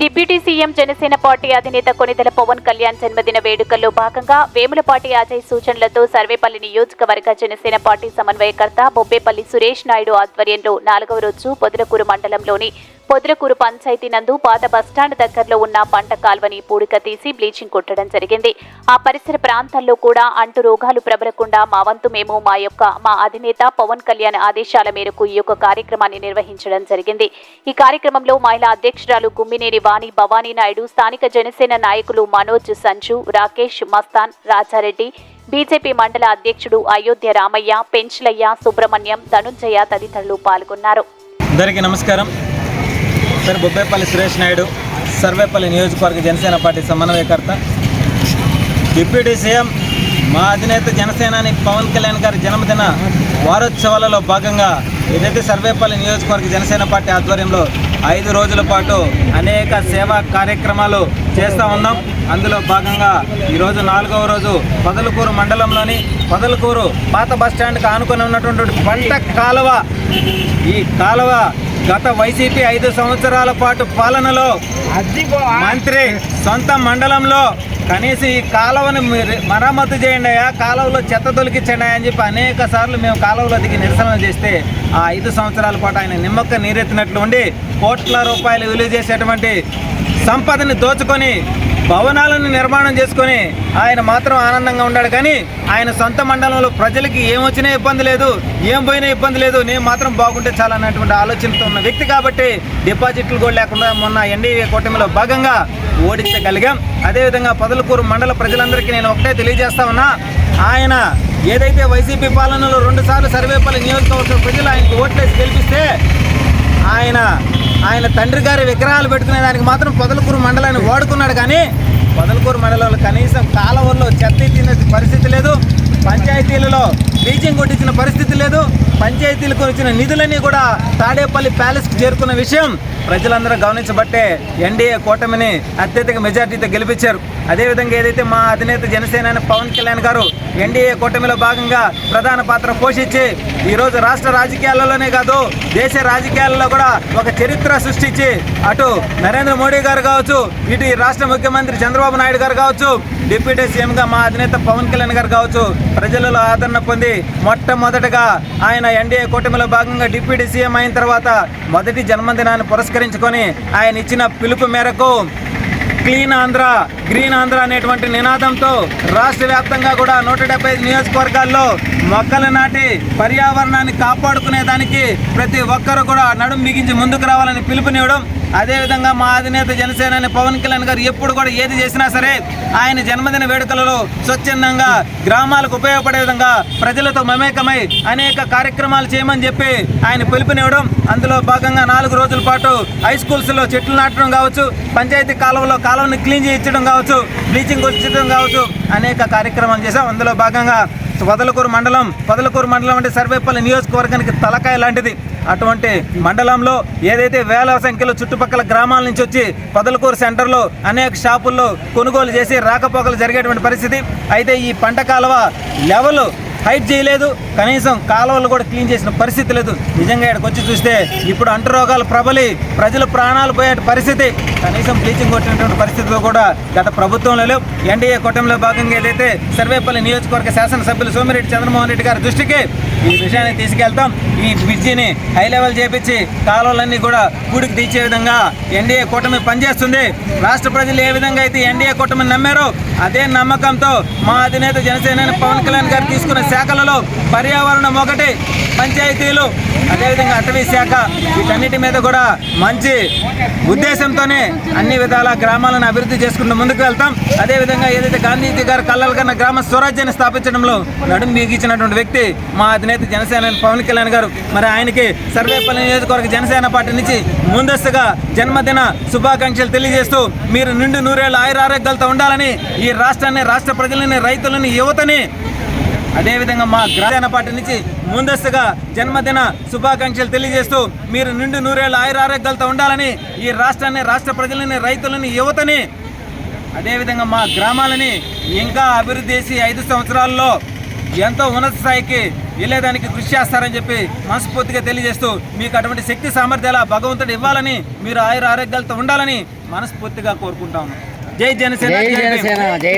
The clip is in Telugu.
డిప్యూటీ సీఎం జనసేన పార్టీ అధినేత కొనిదెల పవన్ కళ్యాణ్ జన్మదిన వేడుకల్లో భాగంగా వేములపాటి అజయ్ సూచనలతో సర్వేపల్లి నియోజకవర్గ జనసేన పార్టీ సమన్వయకర్త బొబ్బేపల్లి సురేష్ నాయుడు ఆధ్వర్యంలో నాలుగవ రోజు పొదలకూరు మండలంలోని పొద్రకూరు పంచాయతీ నందు పాత బస్టాండ్ దగ్గరలో ఉన్న పంట కాల్వని పూడిక తీసి బ్లీచింగ్ కొట్టడం జరిగింది. ఆ పరిసర ప్రాంతాల్లో కూడా అంటు రోగాలు ప్రబలకుండా మా వంతు మేము మా యొక్క మా అధినేత పవన్ కళ్యాణ్ ఆదేశాల మేరకు ఈ యొక్క కార్యక్రమాన్ని నిర్వహించడం జరిగింది. ఈ కార్యక్రమంలో మహిళా అధ్యక్షురాలు గుమ్మినేని వాణి భవానీ నాయుడు స్థానిక జనసేన నాయకులు మనోజ్ సంజు రాకేష్ మస్తాన్ రాజారెడ్డి బీజేపీ మండల అధ్యక్షుడు అయోధ్య రామయ్య పెంచలయ్య సుబ్రహ్మణ్యం ధనుంజయ తదితరులు పాల్గొన్నారు. అందరికీ నమస్కారం. పేరు బొబ్బేపల్లి సురేష్ నాయుడు సర్వేపల్లి నియోజకవర్గ జనసేన పార్టీ సమన్వయకర్త. డిప్యూటీ సీఎం మా అధినేత జనసేనాని పవన్ కళ్యాణ్ గారి జన్మదిన వారోత్సవాలలో భాగంగా ఏదైతే సర్వేపల్లి నియోజకవర్గ జనసేన పార్టీ ఆధ్వర్యంలో ఐదు రోజుల పాటు అనేక సేవా కార్యక్రమాలు చేస్తూ ఉన్నాం. అందులో భాగంగా ఈరోజు నాలుగవ రోజు పదలకూరు మండలంలోని పదలకూరు పాత బస్టాండ్కి ఆనుకొని ఉన్నటువంటి పంట కాలువ ఈ కాలువ గత వైసీపీ ఐదు సంవత్సరాల పాటు పాలనలో మంత్రి సొంత మండలంలో కనీసం ఈ కాలువని మీరు మరమ్మతు చేయండి అయ్యా కాలువలో చెత్త తొలగించండి అని చెప్పి అనేక సార్లు మేము కాలువలో దిగి నిరసన చేస్తే ఆ ఐదు సంవత్సరాల పాటు ఆయన నిమ్మక్క నీరెత్తినట్లు ఉండి కోట్ల రూపాయలు విలువ చేసేటువంటి సంపదని దోచుకొని భవనాలను నిర్మాణం చేసుకొని ఆయన మాత్రం ఆనందంగా ఉన్నాడు కానీ ఆయన సొంత మండలంలో ప్రజలకి ఏమొచ్చినా ఇబ్బంది లేదు ఏం పోయినా ఇబ్బంది లేదు. నేను మాత్రం బాగుంటే చాలా అన్నటువంటి ఆలోచనతో ఉన్న వ్యక్తి కాబట్టి డిపాజిట్లు కూడా లేకుండా మొన్న ఎన్డీఏ కూటమిలో భాగంగా ఓడించగలిగాం. అదేవిధంగా పదలకూరు మండల ప్రజలందరికీ నేను ఒకటే తెలియజేస్తా ఉన్నా ఆయన ఏదైతే వైసీపీ పాలనలో రెండుసార్లు సర్వేపల్లి నియోజకవర్గ ప్రజలు ఆయనకు ఓట్లేసి గెలిపిస్తే ఆయన ఆయన తండ్రి గారి విగ్రహాలు పెట్టుకునే దానికి మాత్రం పొదలకూరు మండలాన్ని వాడుకున్నాడు కానీ పొదలకూరు మండలంలో కనీసం కాలువల్లో చెత్త ఇచ్చిన పరిస్థితి లేదు పంచాయతీలలో బ్లీచింగ్ కొట్టించిన పరిస్థితి లేదు పంచాయతీలకు వచ్చిన నిధులన్నీ కూడా తాడేపల్లి ప్యాలెస్కి చేరుకున్న విషయం ప్రజలందరూ గమనించబట్టే ఎన్డీఏ కూటమిని అత్యధిక మెజార్టీతో గెలిపించారు. అదేవిధంగా ఏదైతే మా అధినేత జనసేన పవన్ కళ్యాణ్ గారు ఎన్డీఏ కూటమిలో భాగంగా ప్రధాన పాత్ర పోషించి ఈరోజు రాష్ట్ర రాజకీయాలలోనే కాదు దేశ రాజకీయాలలో కూడా ఒక చరిత్ర సృష్టించి అటు నరేంద్ర మోడీ గారు కావచ్చు ఇటు ఈ రాష్ట్ర ముఖ్యమంత్రి చంద్రబాబు నాయుడు గారు కావచ్చు డిప్యూటీ సీఎంగా మా అధినేత పవన్ కళ్యాణ్ గారు కావచ్చు ప్రజలలో ఆదరణ పొంది మొట్టమొదటగా ఆయన ఎన్డీఏ కూటమిలో భాగంగా డిప్యూటీ సీఎం అయిన తర్వాత మొదటి జన్మదినాన్ని పురస్కరించుకొని ఆయన ఇచ్చిన పిలుపు మేరకు క్లీన్ ఆంధ్ర గ్రీన్ ఆంధ్ర అనేటువంటి నినాదంతో రాష్ట్ర వ్యాప్తంగా కూడా నూట డెబ్బై ఐదు నియోజకవర్గాల్లో మొక్కలు నాటి పర్యావరణాన్ని కాపాడుకునే దానికి ప్రతి ఒక్కరు కూడా నడుం బిగించి ముందుకు రావాలని పిలుపునివ్వడం అదేవిధంగా మా అధినేత జనసేన పవన్ కళ్యాణ్ గారు ఎప్పుడు కూడా ఏది చేసినా సరే ఆయన జన్మదిన వేడుకలలో స్వచ్ఛందంగా గ్రామాలకు ఉపయోగపడే విధంగా ప్రజలతో మమేకమై అనేక కార్యక్రమాలు చేయమని చెప్పి ఆయన పిలుపునివ్వడం. అందులో భాగంగా నాలుగు రోజుల పాటు హై స్కూల్స్లో చెట్లు నాటడం కావచ్చు పంచాయతీ కాలువలో కాలువని క్లీన్ చేయించడం కావచ్చు బ్లీచింగ్ వచ్చడం కావచ్చు అనేక కార్యక్రమాలు చేశాం. అందులో భాగంగా వదలకూరు మండలం వదలకూరు మండలం అంటే సర్వేపల్లి నియోజకవర్గానికి తలకాయ లాంటిది. అటువంటి మండలంలో ఏదైతే వేల సంఖ్యలో చుట్టుపక్కల గ్రామాల నుంచి వచ్చి పొదలకూరు సెంటర్లో అనేక షాపుల్లో కొనుగోలు చేసి రాకపోకలు జరిగేటువంటి పరిస్థితి. అయితే ఈ పంట కాలువ లెవెల్ హైట్ చేయలేదు. కనీసం కాలువలు కూడా క్లీన్ చేసిన పరిస్థితి లేదు. నిజంగా ఇక్కడికి వచ్చి చూస్తే ఇప్పుడు అంటు రోగాలు ప్రబలి ప్రజలు ప్రాణాలు పోయే పరిస్థితి. కనీసం బ్లీచింగ్ కొట్టినటువంటి పరిస్థితిలో కూడా గత ప్రభుత్వంలో లేవు. ఎన్డీఏ కూటమిలో భాగంగా ఏదైతే సర్వేపల్లి నియోజకవర్గ శాసనసభ్యులు సోమిరెడ్డి చంద్రమోహన్ రెడ్డి గారి దృష్టికి ఈ విషయాన్ని తీసుకెళ్తాం. ఈ బ్రిడ్జిని హై లెవెల్ చేపించి కాలువలన్నీ కూడా కూడికి తీర్చే విధంగా ఎన్డీఏ కూటమి పనిచేస్తుంది. రాష్ట్ర ప్రజలు ఏ విధంగా అయితే ఎన్డీఏ కూటమిని నమ్మారో అదే నమ్మకంతో మా అధినేత జనసేన పవన్ కళ్యాణ్ గారు తీసుకున్న శాఖలలో పర్యావరణం ఒకటి పంచాయతీలు అదేవిధంగా అటవీ శాఖ వీటన్నిటి మీద కూడా మంచి ఉద్దేశంతోనే అన్ని విధాల గ్రామాలను అభివృద్ధి చేసుకుంటూ ముందుకు వెళ్తాం. అదేవిధంగా ఏదైతే గాంధీజీ గారు కళ్ళలు కన్నా గ్రామ స్వరాజ్యాన్ని స్థాపించడంలో నడుము బిగించినటువంటి వ్యక్తి మా అధినేత జనసేన పవన్ కళ్యాణ్ గారు మరి ఆయనకి సర్వేపల్లి నియోజకవర్గ జనసేన పార్టీ నుంచి ముందస్తుగా జన్మదిన శుభాకాంక్షలు తెలియజేస్తూ మీరు నిండు నూరేళ్ళ ఆయుర ఆరోగ్యాలతో ఉండాలని ఈ రాష్ట్రాన్ని రాష్ట్ర ప్రజలని రైతులని యువతని అదేవిధంగా మా గ్రామీణ పార్టీ నుంచి ముందస్తుగా జన్మదిన శుభాకాంక్షలు తెలియజేస్తూ మీరు నిండు నూరేళ్ళ ఆయుర ఆరోగ్యాలతో ఉండాలని ఈ రాష్ట్రాన్ని రాష్ట్ర ప్రజలని రైతులని యువతని అదేవిధంగా మా గ్రామాలని ఇంకా అభివృద్ధి చేసి ఐదు సంవత్సరాల్లో ఎంతో ఉన్నత స్థాయికి వెళ్ళేదానికి కృషి చేస్తారని చెప్పి మనస్ఫూర్తిగా తెలియజేస్తూ మీకు అటువంటి శక్తి సామర్థ్యాలు భగవంతుడు ఇవ్వాలని మీరు ఆయుర ఆరోగ్యాలతో ఉండాలని మనస్ఫూర్తిగా కోరుకుంటాము జై జనసేన జై. జనసేన జై